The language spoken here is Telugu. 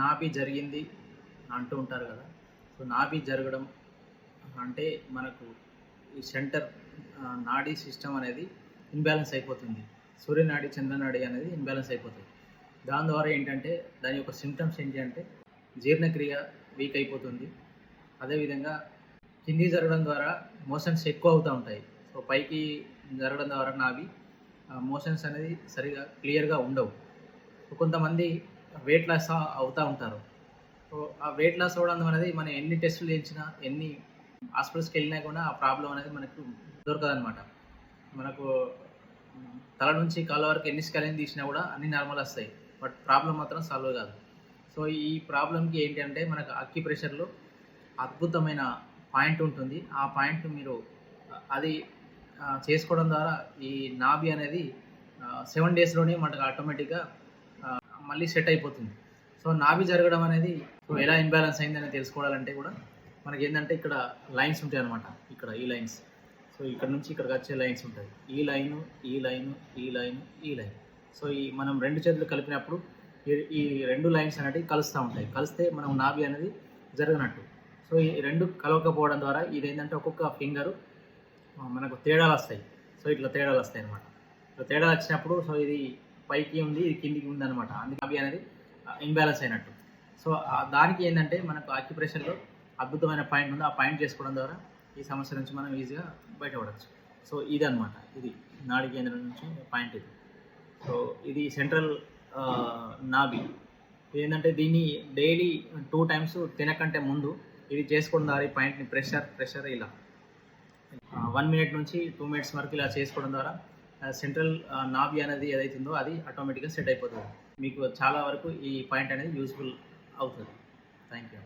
నాభి జరిగింది అంటూ ఉంటారు కదా. సో నాభి జరగడం అంటే మనకు ఈ సెంటర్ నాడీ సిస్టమ్ అనేది ఇన్బ్యాలెన్స్ అయిపోతుంది. సూర్యనాడి చంద్రనాడి అనేది ఇన్బ్యాలెన్స్ అయిపోతుంది. దాని ద్వారా ఏంటంటే దాని యొక్క సిమ్టమ్స్ ఏంటి అంటే జీర్ణక్రియ వీక్ అయిపోతుంది. అదేవిధంగా కింది జరగడం ద్వారా మోషన్స్ ఎక్కువ అవుతూ ఉంటాయి. సో పైకి జరగడం ద్వారా నావి మోషన్స్ అనేది సరిగా క్లియర్గా ఉండవు. కొంతమంది వెయిట్ లాస్ అవుతూ ఉంటారు. సో ఆ వెయిట్ లాస్ అవ్వడం అనేది మనం ఎన్ని టెస్టులు చేయించినా ఎన్ని హాస్పిటల్స్కి వెళ్ళినా కూడా ఆ ప్రాబ్లం అనేది మనకు దొరకదనమాట మనకు తల నుంచి కాళ్ళ వరకు ఎన్ని స్కానింగ్ తీసినా కూడా అన్ని నార్మల్ వస్తాయి. బట్ ప్రాబ్లం మాత్రం సాల్వ్ కాదు. సో ఈ ప్రాబ్లంకి ఏంటంటే మనకు అక్కి ప్రెషర్లో అద్భుతమైన పాయింట్ ఉంటుంది. ఆ పాయింట్ మీరు అది చేసుకోవడం ద్వారా ఈ నాభి అనేది సెవెన్ డేస్లోనే మనకు ఆటోమేటిక్గా మళ్ళీ సెట్ అయిపోతుంది. సో నాభి జరగడం అనేది ఎలా ఇన్బ్యాలెన్స్ అయిందని తెలుసుకోవాలంటే కూడా మనకి ఏంటంటే ఇక్కడ లైన్స్ ఉంటాయి అనమాట ఇక్కడ ఈ లైన్స్ సో ఇక్కడ నుంచి ఇక్కడికి వచ్చే లైన్స్ ఉంటాయి. ఈ లైను ఈ లైను ఈ లైను ఈ లైన్ సో ఈ మనం రెండు చేతులు కలిపినప్పుడు ఈ- ఈ రెండు లైన్స్ అనేవి కలుస్తూ ఉంటాయి. కలిస్తే మనం నాభి అనేది జరగనట్టు. సో ఈ రెండు కలవకపోవడం ద్వారా ఇది ఏంటంటే ఒక్కొక్క ఫింగరు మనకు తేడాలు వస్తాయి. సో ఇట్లా తేడాలు వస్తాయి అనమాట ఇట్లా తేడాలు వచ్చినప్పుడు సో ఇది పైకి ఉంది ఇది కిందికి ఉంది అనమాట అందుకే అవి అనేది ఇంబ్యాలెన్స్ అయినట్టు. సో దానికి ఏంటంటే మనకు ఆక్యుప్రెషన్లో అద్భుతమైన పాయింట్ ఉంది. ఆ పాయింట్ చేసుకోవడం ద్వారా ఈ సమస్య నుంచి మనం ఈజీగా బయటపడవచ్చు సో ఇది అనమాట ఇది నాడి కేంద్రం నుంచి పాయింట్ ఇది. సో ఇది సెంట్రల్ నాభి. ఏంటంటే దీన్ని డైలీ టూ టైమ్స్ తినకంటే ముందు ఇది చేసుకోవడం ద్వారా ఈ పాయింట్ని ప్రెషర్ ప్రెషర్ ఇలా. వన్ మినిట్ నుంచి టూ మినిట్స్ వరకు ఇలా చేసుకోవడం ద్వారా సెంట్రల్ నాభి అనేది ఏదైతుందో అది ఆటోమేటిక్గా సెట్ అయిపోతుంది. మీకు చాలా వరకు ఈ పాయింట్ అనేది యూస్ఫుల్ అవుతుంది. Thank you